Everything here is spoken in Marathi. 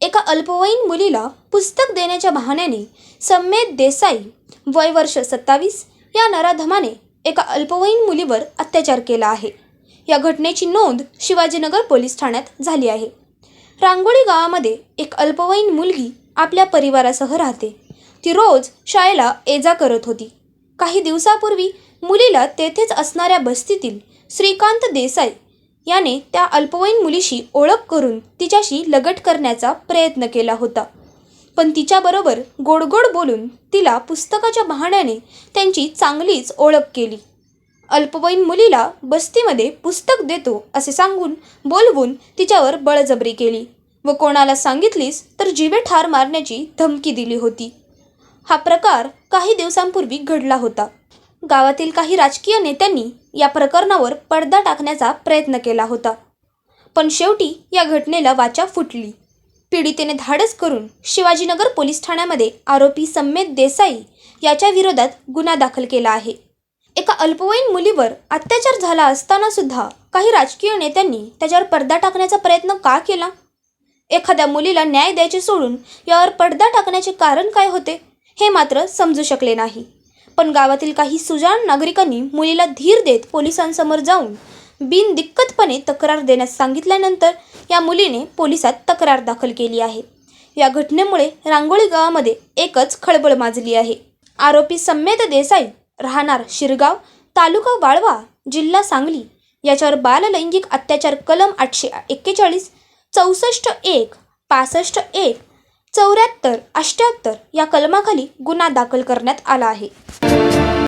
एका अल्पवयीन मुलीला पुस्तक देण्याच्या बहाण्याने सम्मेद देसाई वय वर्ष सत्तावीस या नराधमाने एका अल्पवयीन मुलीवर अत्याचार केला आहे. या घटनेची नोंद शिवाजीनगर पोलीस ठाण्यात झाली आहे. रांगोळी गावामध्ये एक अल्पवयीन मुलगी आपल्या परिवारासह राहते. ती रोज शाळेला ये जा करत होती. काही दिवसापूर्वी मुलीला तेथेच असणाऱ्या बस्तीतील श्रीकांत देसाई याने त्या अल्पवयीन मुलीशी ओळख करून तिच्याशी लगट करण्याचा प्रयत्न केला होता. पण तिच्याबरोबर गोडगोड बोलून तिला पुस्तकाच्या बहाण्याने त्यांची चांगलीच ओळख केली. अल्पवयीन मुलीला बस्तीमध्ये पुस्तक देतो असे सांगून बोलवून तिच्यावर बळजबरी केली व कोणाला सांगितलीस तर जीवे ठार मारण्याची धमकी दिली होती. हा प्रकार काही दिवसांपूर्वी घडला होता. गावातील काही राजकीय नेत्यांनी या प्रकरणावर पडदा टाकण्याचा प्रयत्न केला होता. पण शेवटी या घटनेला वाचा फुटली. पीडितेने धाडस करून शिवाजीनगर पोलीस ठाण्यामध्ये आरोपी सम्मेद देसाई याच्या विरोधात गुन्हा दाखल केला आहे. एका अल्पवयीन मुलीवर अत्याचार झाला असताना सुद्धा काही राजकीय नेत्यांनी त्याच्यावर पडदा टाकण्याचा प्रयत्न का केला? एखाद्या मुलीला न्याय द्यायचे सोडून यावर पडदा टाकण्याचे कारण काय होते हे मात्र समजू शकले नाही. पण गावातील काही सुजाण नागरिकांनी मुलीला धीर देत पोलिसांसमोर जाऊन बिनदिक्कतपणे तक्रार देण्यास सांगितल्यानंतर या मुलीने पोलिसात तक्रार दाखल केली आहे. या घटनेमुळे रांगोळी गावामध्ये एकच खळबळ माजली आहे. आरोपी सम्मेद देसाई राहणार शिरगाव तालुका वाळवा जिल्हा सांगली याच्यावर बाललैंगिक अत्याचार कलम आठशे एक्केचाळीस चौसष्ट एक पासष्ट एक चौऱ्याहत्तर अष्ट्याहत्तर या कलमाखाली गुन्हा दाखल करण्यात आला आहे.